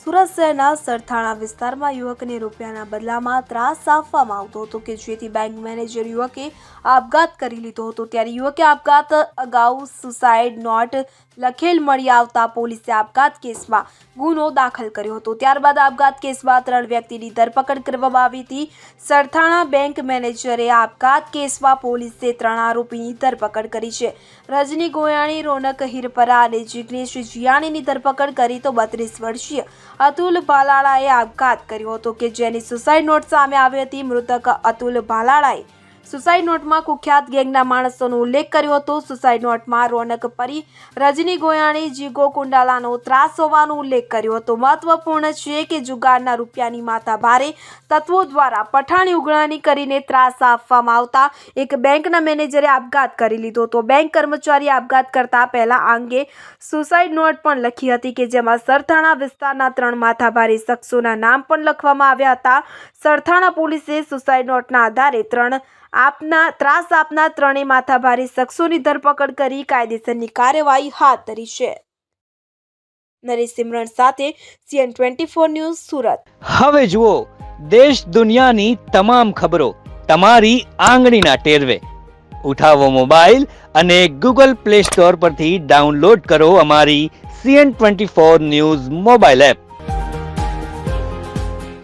સુરત શહેરના સરથાણા વિસ્તારમાં યુવકને રૂપિયાના બદલામાં ત્રાસ આપવામાં આવતો હતો કે જેથી બેંક મેનેજર યુવકે આપઘાત કરી લીધો હતો. ત્યારે યુવકે આપઘાત અગાઉ સુસાઇડ નોટ લખેલ મળી આવતા પોલીસે આપઘાત કેસમાં ગુનો દાખલ કર્યો હતો. ત્યારબાદ આપઘાત કેસમાં ત્રણ વ્યક્તિની ધરપકડ કરવામાં આવી હતી. સરથાણા બેંક મેનેજરે આપઘાત કેસમાં પોલીસે ત્રણ આરોપીની ધરપકડ કરી છે. રજની ગોયાણી, રોનક હિરપરા અને જિગ્નેશ જીયાણીની ધરપકડ કરી તો બત્રીસ વર્ષીય અતુલ ભાલાળાએ આપઘાત કર્યો હતો કે જેની સુસાઇડ નોટ સામે આવી હતી. મૃતક અતુલ ભાલાળાએ સુસાઇડ નોટમાં કુખ્યાત ગેંગના માણસોનો ઉલ્લેખ કર્યો હતો. સુસાઇડ નોટમાં રોનક પરી, રજની ગોયાણી, જીગો કુંડાલાનો ત્રાસ હોવાનો ઉલ્લેખ કર્યો હતો. મહત્વપૂર્ણ છે કે જુગારના રૂપિયાની માથા ભારે તત્વો દ્વારા પઠાણી ઉઘરાણી કરીને ત્રાસ આપવામાં આવતા એક બેંકના મેનેજરે આપઘાત કરી લીધો હતો. બેંક કર્મચારીએ આપઘાત કરતા પહેલા અંગે સુસાઇડ નોટ પણ લખી હતી કે જેમાં સરથાણા વિસ્તારના ત્રણ માથાભારે શખ્સોના નામ પણ લખવામાં આવ્યા હતા. સરથાણા પોલીસે સુસાઇડ નોટના આધારે ત્રણ આપના ત્રાસ આપના ત્રણેય માથાભારી શખ્સોની ધરપકડ કરી કાયદેસરની કાર્યવાહી હાથ ધરી છે. નરેશ સિમરણ સાથે CN twenty four news Surat. હવે જુઓ, દેશ દુનિયાની તમામ ખબરો તમારી આંગળીના ટેરવે. ઉઠાવો મોબાઈલ અને ગૂગલ પ્લે સ્ટોર પરથી ડાઉનલોડ કરો અમારી CN twenty four news mobile app.